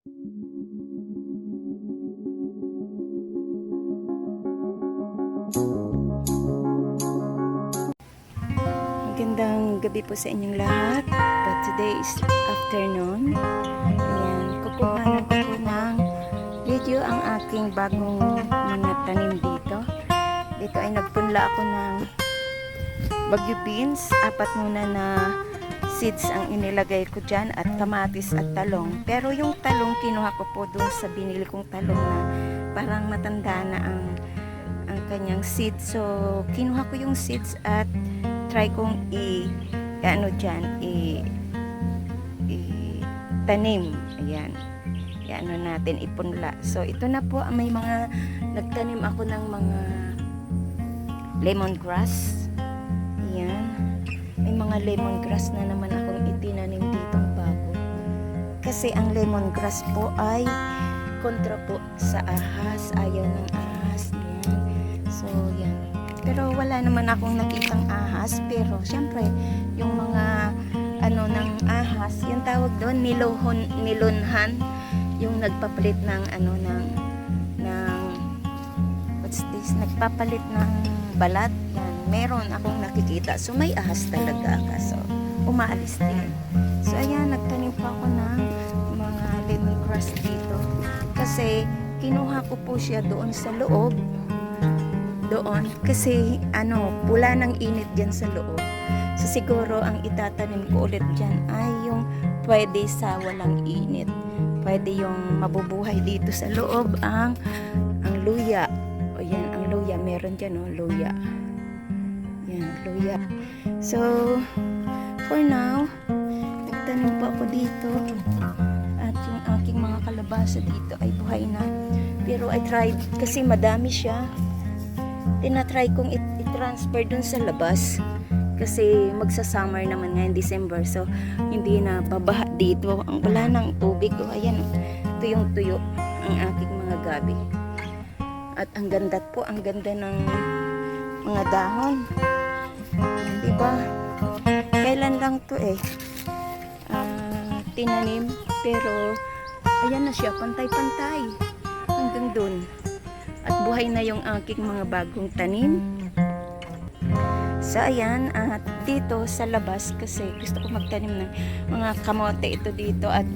Magandang gabi po sa inyong lahat. But today is afternoon. Ayan, kukuhanan ko po ng video ang aking bagong mga tanim dito. Dito ay nagpunla ako ng bagyo beans. Apat muna na seeds ang inilagay ko dyan at kamatis at talong. Pero yung talong kinuha ko po doon sa binili kong talong na parang matanda na ang ang kanyang seeds. So, kinuha ko yung seeds at try kong i ano diyan i, i tanim. Ayan. I-ano natin ipunla. So ito na po. May mga nagtanim ako ng mga lemongrass mga lemongrass na naman akong itinanim ditong bago kasi ang lemongrass po ay kontra po sa ahas ayaw ng ahas yan so yan pero wala naman akong nakitang ahas. Pero syempre, yung mga ano ng ahas, yung tawag doon, nilohon, nilunhan, yung nagpapalit ng ano ng ng what's this? Nagpapalit ng balat. Yan, meron akong nakikita. So may ahas talaga. Kaso umaalis din. So ayan, nagtanim pa ako ng mga lemongrass dito. Kasi kinuha ko po siya doon sa loob. Doon. Kasi ano pula ng init diyan sa loob. So siguro ang itatanim ko ulit diyan ay yung pwede sa walang init. Pwede yung mabubuhay dito sa loob ang ang luya. O yan ang luya. Meron diyan oh luya yan luya so for now nagtanim po ako dito. At yung aking mga kalabasa dito ay buhay na. Pero I tried kasi madami siya. Tinatry kong it- i-transfer dun sa labas. Kasi magsa-summer naman ngayon December. So hindi na babaha dito. Ang wala ng tubig. Oh, ayan tuyong tuyo ang aking mga gabi. At ang ganda po ang ganda ng mga dahon. Ayan, di ba kailan lang to eh. Ah, tinanim pero ayan na siya pantay-pantay. Hanggang dun. At buhay na yung aking mga bagong tanim. So ayan, at dito sa labas kasi gusto ko magtanim ng mga kamote ito dito at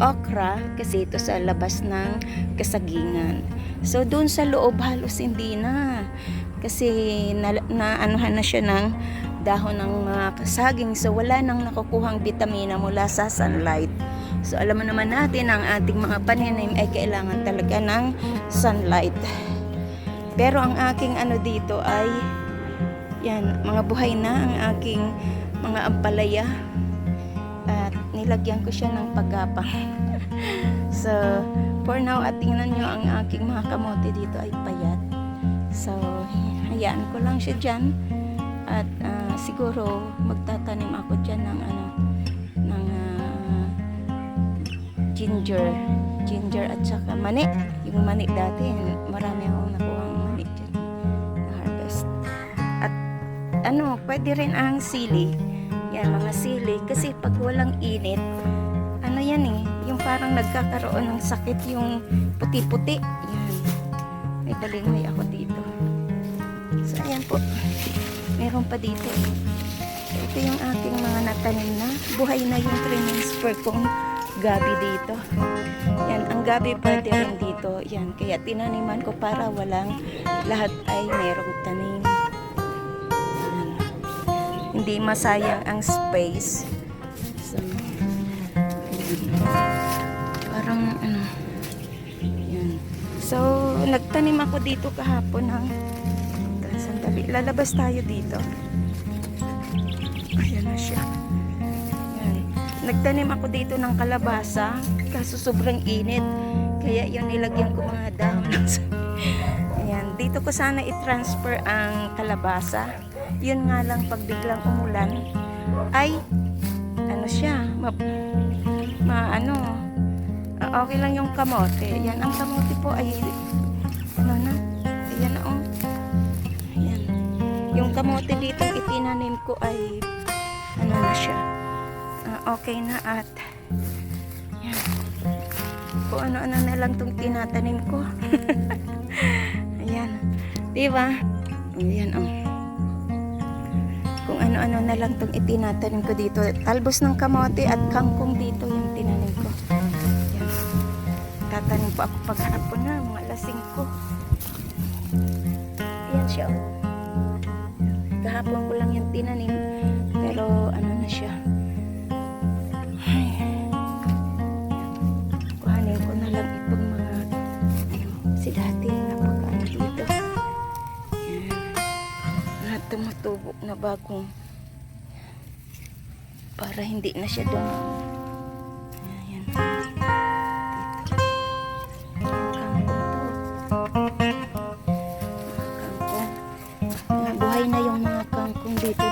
okra kasi ito sa labas ng kasagingan. So doon sa loob halos hindi na kasi na, na anuhan na siya ng dahon ng mga kasaging so wala nang nakukuhang bitamina mula sa sunlight. So alam mo naman natin ang ating mga pananim ay kailangan talaga ng sunlight. Pero ang aking ano dito ay yan, mga buhay na ang aking mga ampalaya. At nilagyan ko siya ng pagapang. so, for now, at tingnan nyo ang aking mga kamote dito ay payat. So, hayaan ko lang siya dyan. At ah, siguro magtatanim ako dyan ng ano, ng ah, ginger. Ginger at saka mani. Yung mani dati marami akong nakuha ng mani dyan. Na harvest at ano pwede rin ang sili. Yan mga sili. Kasi pag walang init ano yan eh yung parang nagkakaroon ng sakit yung puti-puti. Yan. May balinghoy ako so ayan po meron pa dito ito yung aking mga natanim na buhay na yung transfer kong gabi dito yan, ang gabi pwede rin dito. Yan, kaya tinaniman ko para walang lahat ay merong tanim. Yan. Hindi masayang ang space. So. Parang ano. Yan. So, nagtanim ako dito kahapon ng sandali. Lalabas tayo dito. Ayan na siya. Yan. Nagtanim ako dito ng kalabasa kaso sobrang init. Kaya yun nilagyan ko mga dahon. Ayan, dito ko sana i-transfer ang kalabasa. Yun nga lang pag biglang umulan ay ano siya, ma, ma ano, ah, okay lang yung kamote. Yan, ang kamote po ay kamote dito itinanim ko ay ano na siya. Ah, okay na at yan. kung ano-ano na lang itong tinatanim ko. Ayan. Di ba? Ayan, oh. Kung ano-ano na lang itong itinatanim ko dito. Talbos ng kamote at kangkong dito yung tinanim ko. Ayan. Tatanim po ako paghapon na, mga lasing ko. Ayan siya, oh. Kahapon ko lang yung tinanim. Pero ano na siya. Ay. Kuhanin ko na lang itong mga si dati napakaano dito. Yan. Na na bagong para hindi na siya dumi. Dito.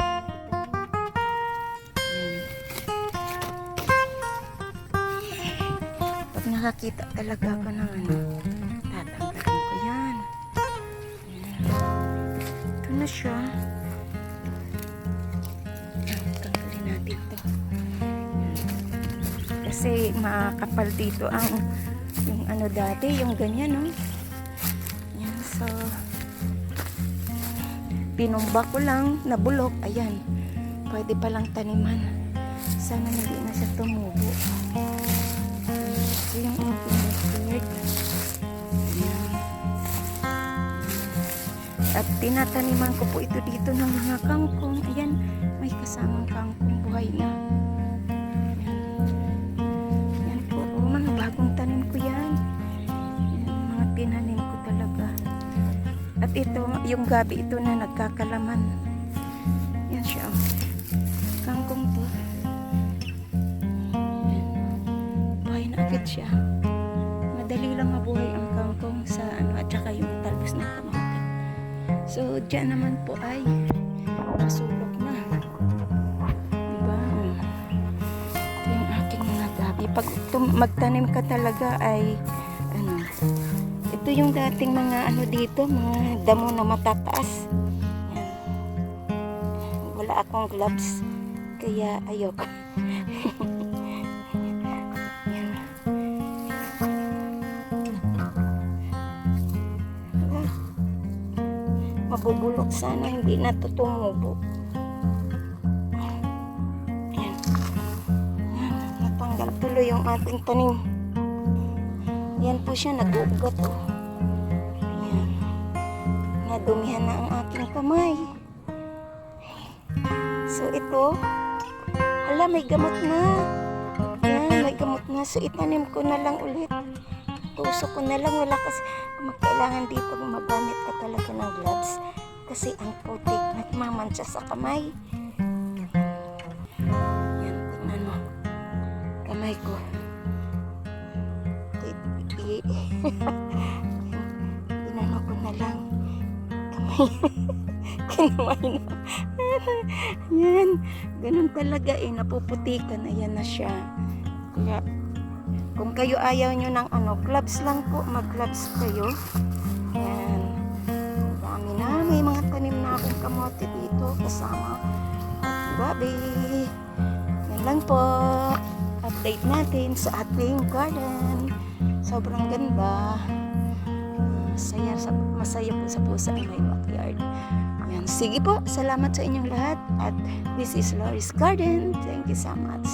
Ayan. Pag nakakita talaga ako ng ano, tatanggalin ko yan. Ayan. Ito na siya. Ayan, Tanggalin natin to. Ayan. Kasi makakapal dito ang yung ano dati, yung ganyan, no? Yan, so pinumba ko lang, nabulok, ayan. Pwede palang taniman. Sana hindi na siya tumubo. Ito yung. Ayan. At tinataniman ko po ito dito ng mga kangkong. Ayan, may kasamang kangkong buhay na. Yung gabi ito na nagkakalaman. Yan siya. oh. Kangkong to. Buhay na agad siya. Madali lang mabuhay ang kangkong sa ano at saka yung talbos ng kamote. So, dyan naman po ay nasulok na. Diba? Yung aking mga gabi. Pag magtanim ka talaga ay ito yung dating mga ano dito, mga damo na matataas. Yan. Wala akong gloves, kaya ayoko. Mabubulok sana, hindi na to tumubo. Yan. Yan. Natanggal tuloy yung ating tanim. Yan po siya, nag-uugat oh. Nadumihan na ang aking kamay. So ito, hala may gamot na. Yan, may gamot na. So itanim ko na lang ulit. Tusok ko na lang. Wala kasi magkailangan dito magamit ka talaga ng gloves. Kasi ang putik nagmamantsa sa kamay. Yan, tingnan mo. Kamay ko. Inano ko na lang. Kinamay na. Yan. Ganun talaga eh. Napuputikan. Ayan na siya. Kaya, kung kayo ayaw nyo ng ano, gloves lang po. Mag-gloves kayo. Yan. Dami na. May mga tanim na akong kamote dito. Kasama. Babi. Yan lang po. Update natin sa ating garden. Sobrang ganda. Masaya, sa, masaya po sa pusa ang may backyard. Yan. Sige po, salamat sa inyong lahat. At this is Loris Garden. Thank you so much.